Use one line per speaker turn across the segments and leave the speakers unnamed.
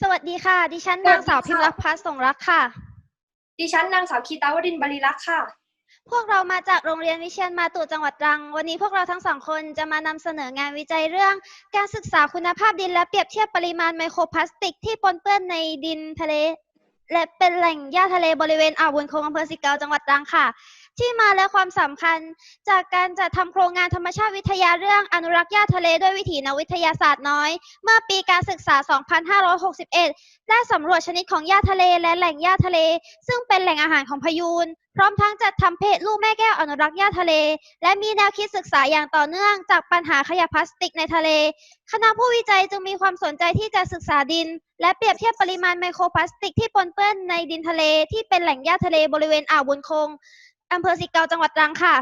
สวัสดีค่ะ ดิฉัน
สวั
นา
ส
ง
ดี
สาว
ค่ะ
พิมพ์รักพัฒน์สงรักค่ะ
ดิฉันนางสาวคีตาวรินทร์บริลักษ์ค่ะ
พวกเรามาจากโรงเรียนวิเชียนมาตุจังหวัดตรัง วันนี้พวกเราทั้งสองคนจะมานำเสนองานวิจัยเรื่อง การศึกษาคุณภาพดินและเปรียบเทียบปริมาณไมโครพลาสติกที่ปนเปื้อนในดินทะเล และเป็นแหล่งหญ้าทะเลบริเวณอ่าวบุญคงอำเภอสิเกาจังหวัดตรังค่ะ ที่มาและความสำคัญ จากการจัดทำโครงงานธรรมชาติวิทยาเรื่องอนุรักษ์หญ้าทะเลด้วยวิถีนวิทยาศาสตร์น้อย เมื่อปีการศึกษา 2561 ได้สำรวจชนิดของหญ้าทะเลและแหล่งหญ้าทะเล ซึ่งเป็นแหล่งอาหารของพยูน พร้อมทั้งจัดทำเพจลูกแม่แก้วอนุรักษ์หญ้าทะเล และมีแนวคิดศึกษาอย่างต่อเนื่องจากปัญหาขยะพลาสติกในทะเล คณะผู้วิจัยจึงมีความสนใจที่จะศึกษาดิน และเปรียบเทียบปริมาณไมโครพลาสติกที่ปนเปื้อนในดินทะเลที่เป็นแหล่งหญ้าทะเลบริเวณอ่าวบุญคง อำเภอสิเกาจังหวัดตรังค่ะ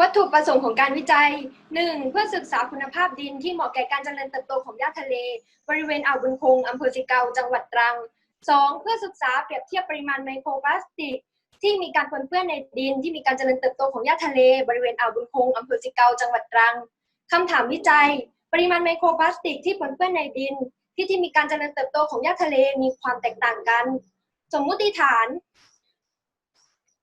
วัตถุประสงค์ของการวิจัย 1. เพื่อศึกษาคุณภาพดินที่เหมาะแก่การเจริญเติบโตของหญ้าทะเล บริเวณอ่าวบุญคงอำเภอสิเกาจังหวัดตรัง 2. เพื่อศึกษาเปรียบเทียบปริมาณไมโครพลาสติก ที่มีการปนเปื้อนในดินที่มีการเจริญเติบโตของหญ้าทะเล บริเวณอ่าวบุญคงอำเภอสิเกาจังหวัดตรังคำถามวิจัย ปริมาณไมโครพลาสติกที่ปนเปื้อนในดิน ที่ที่มีการเจริญเติบโตของหญ้าทะเลมีความแตกต่างกัน สมมุติฐาน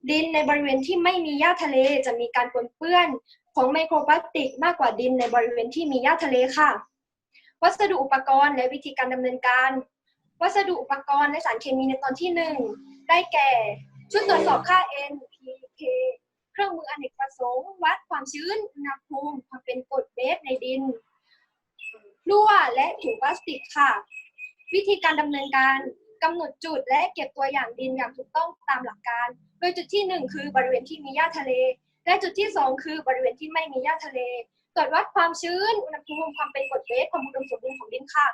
ดินในบริเวณที่ไม่มีหญ้าทะเลจะมีการปนเปื้อนของไมโครพลาสติกมากกว่าดินในบริเวณที่มีหญ้าทะเลค่ะ วัสดุอุปกรณ์และวิธีการดำเนินการ วัสดุอุปกรณ์และสารเคมีในตอนที่หนึ่งได้แก่ ชุดตรวจสอบค่า NPK เครื่องมืออเนกประสงค์ วัดความชื้นอุณหภูมิความเป็นกรดเบสในดินรั่วและถุงพลาสติกค่ะ วิธีการดำเนินการ กำหนดจุดและเก็บตัวอย่างดินอย่างถูกต้องตามหลักการ โดยจุดที่หนึ่งคือบริเวณที่มีหญ้าทะเล และจุดที่ 2 คือบริเวณที่ไม่มีหญ้าทะเล ตรวจวัดความชื้น อุณหภูมิ ความเป็นกรดเบสความอุดมสมบูรณ์ของดินค่ะ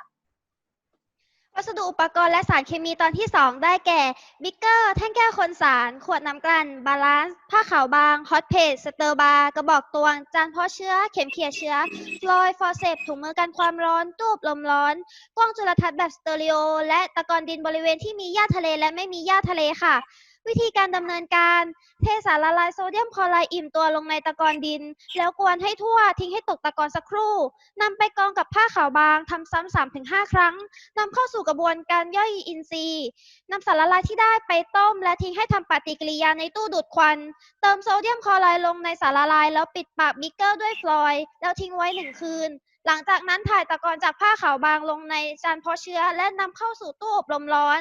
วัสดุอุปกรณ์และสารเคมีตอนที่ 2 ได้แก่ บิ๊กเกอร์ แท่งแก้วคนสาร ขวดน้ำกลั่น บาลานซ์ ผ้าขาวบาง ฮอตเพจ สเตอร์บาร์ กระบอกตวง จานเพาะเชื้อ เข็มเขี่ยเชื้อ ฟลอยด์ฟอร์เซปถุงมือกันความร้อน ตูบลมร้อน กล้องจุลทรรศน์แบบสเตอริโอ และตะกอนดินบริเวณที่มีหญ้าทะเลและไม่มีหญ้าทะเลค่ะ วิธีการดำเนินการเทสารละลายโซเดียมคลอไรด์อิ่มตัวลงในตะกอนดิน แล้วกวนให้ทั่วทิ้งให้ตกตะกอนสักครู่นำไปกรองกับผ้าขาวบางทำซ้ำๆถึงห้าครั้งนำเข้าสู่กระบวนการย่อยอินทรีย์นำสารละลายที่ได้ไปต้ม และทิ้งให้ทำปฏิกิริยาในตู้ดูดควัน เติมโซเดียมคลอไรด์ลงในสารละลาย แล้วปิดปากบิ๊กเกอร์ด้วยฟลอยด์แล้วทิ้งไว้หนึ่งคืน หลังจากนั้นถ่ายตะกอนจากผ้าขาวบางลงในจานเพาะเชื้อ และนำเข้าสู่ตู้อบลมร้อน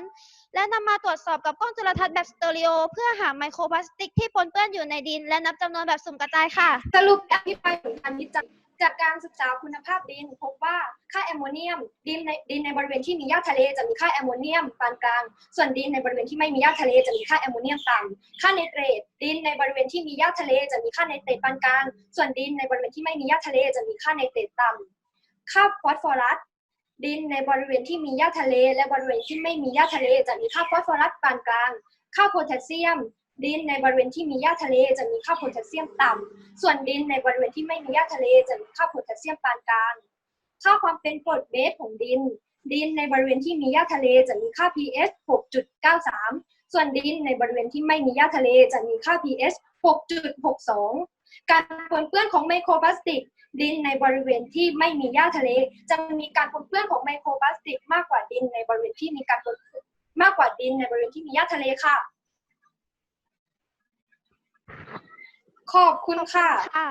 และนำมาตรวจสอบกับกล้องจุลทรรศน์แบบสเตอริโอ เพื่อหาไมโครพลาสติกที่ปนเปื้อนอยู่ในดิน และนับจำนวนแบบสุ่มกระจายค่ะ
สรุปอธิบายผลการวิจัย จากการศึกษาคุณภาพดิน พบว่าค่าแอมโมเนียมดินในดินในบริเวณที่มีหญ้าทะเลจะมีค่าแอมโมเนียมปานกลาง ส่วนดินในบริเวณที่ไม่มีหญ้าทะเลจะมีค่าแอมโมเนียมต่ำค่าไนเตรตดินในบริเวณที่มีหญ้าทะเลจะมีค่าไนเตรตปานกลาง ส่วนดินในบริเวณที่ไม่มีหญ้าทะเลจะมีค่าไนเตรตต่ำค่าฟอสฟอรัสดินในบริเวณที่มีหญ้าทะเล และบริเวณที่ไม่มีหญ้าทะเลจะมีค่าฟอสฟอรัสปานกลาง ค่าโพแทสเซียม ดินในบริเวณที่มีหญ้าทะเลจะมีค่าโพแทสเซียมต่ำ ส่วนดินในบริเวณที่ไม่มีหญ้าทะเลจะมีค่าโพแทสเซียมปานกลาง ค่าความเป็นกรดเบสของดิน ดินในบริเวณที่มีหญ้าทะเลจะมีค่า pH 6.93 ส่วนดินในบริเวณที่ไม่มีหญ้าทะเลจะมีค่า pH 6.62 การปนเปื้อนของไมโครพลาสติก ดินในบริเวณที่ไม่มีหญ้าทะเล จะมีการปนเปื้อนของไมโครพลาสติก มากกว่าดินในบริเวณที่มีการปนมากกว่าดินในบริเวณที่มีหญ้าทะเลค่ะ ขอบคุณค่ะ
ค่ะ